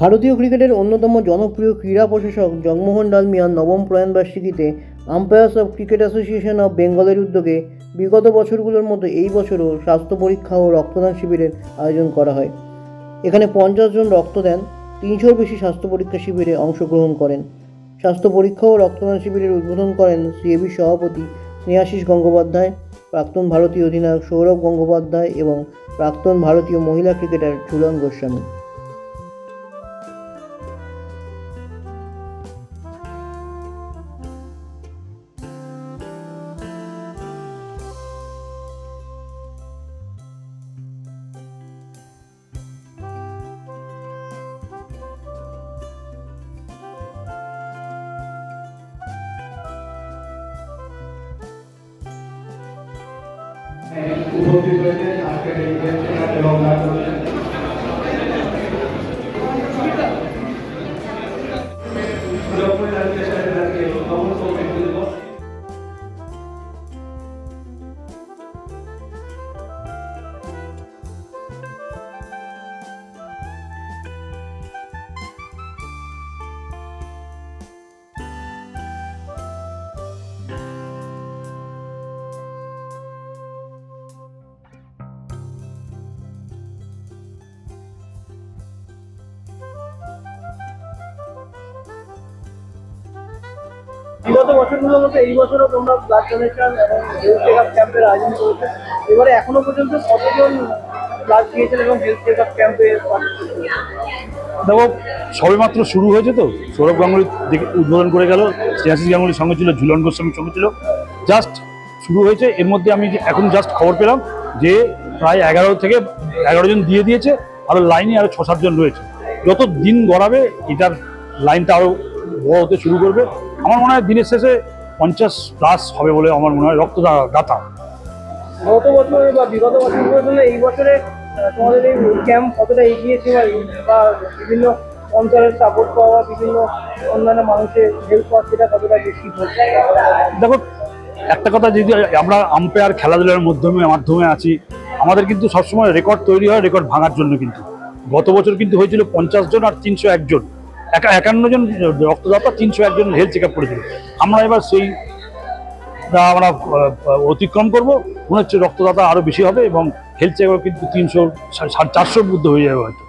ভারতীয় ক্রিকেটের অন্যতম জনপ্রিয় ক্রীড়া প্রশাসক জগমোহন ডালমিয়ার নবম প্রয়াণবার্ষিকীতে umpires of cricket association of বেঙ্গলের উদ্যোগে বিগত বছরগুলোর মতো এই বছরও স্বাস্থ্য পরীক্ষা ও রক্তদান শিবিরের আয়োজন করা হয়। এখানে পঞ্চাশ জন রক্ত দেন, তিনশোর বেশি স্বাস্থ্য পরীক্ষা শিবিরে অংশগ্রহণ করেন। স্বাস্থ্য পরীক্ষা ও রক্তদান শিবিরের উদ্বোধন করেন সিএবি সভাপতি স্নেহাশিস গঙ্গোপাধ্যায়, প্রাক্তন ভারতীয় অধিনায়ক সৌরভ গঙ্গোপাধ্যায় এবং প্রাক্তন ভারতীয় মহিলা ক্রিকেটার ঝুলন গোস্বামী। উপস্থিত হয়েছেন আজকের এই এবং সুযোগ বিগত বছরগুলোর মতো এই বছরও তোমরা ব্লাড ডোনেশন এবং হেলথ চেক আপ ক্যাম্পের আয়োজন করেছে। এবারে এখনও পর্যন্ত কতজন ব্লাড দিয়েছেন এবং হেলথ চেক আপ ক্যাম্পে দেখো, সবেমাত্র শুরু হয়েছে তো। সৌরভ গাঙ্গুলি উদ্বোধন করে গেল, শ্রেয়াশিস গাঙ্গুলির সঙ্গে ছিল, ঝুলন গোস্বামীর সঙ্গে ছিল। জাস্ট শুরু হয়েছে, এর মধ্যে আমি এখন জাস্ট খবর পেলাম যে প্রায় এগারো থেকে এগারো জন দিয়ে দিয়েছে আরও লাইনে আরও ছ সাতজন রয়েছে। যত দিন গড়াবে, এটার লাইনটা আরও বড় হতে শুরু করবে। আমার মনে হয় দিনের শেষে পঞ্চাশ প্লাস হবে বলে আমার মনে হয় রক্তদাতা। গত বছর বা বিগত বছরগুলোর জন্য এই বছরে তোমাদের এই ক্যাম্প কতটা এগিয়েছে বা বা বিভিন্ন অঞ্চলের সাপোর্ট পাওয়া বিভিন্ন অন্যান্য মানুষের হেল্প পাওয়া সেটা কতটা বেশি দেখো একটা কথা যদি আমরা আম্পায়ার খেলাধুলার মাধ্যমে মাধ্যমে আছি আমাদের কিন্তু সবসময় রেকর্ড তৈরি হয় রেকর্ড ভাঙার জন্য কিন্তু। গত বছর কিন্তু হয়েছিল পঞ্চাশ জন আর তিনশো একজন একা একান্ন জন রক্তদাতা, তিনশো একজন হেলথ চেক আপ করেছিল। আমরা এবার সেই আমরা অতিক্রম করব। মনে হচ্ছে রক্তদাতা আরও বেশি হবে এবং হেলথ চেক আপ কিন্তু তিনশো চারশোর মধ্যে হয়ে যাবে হয়তো।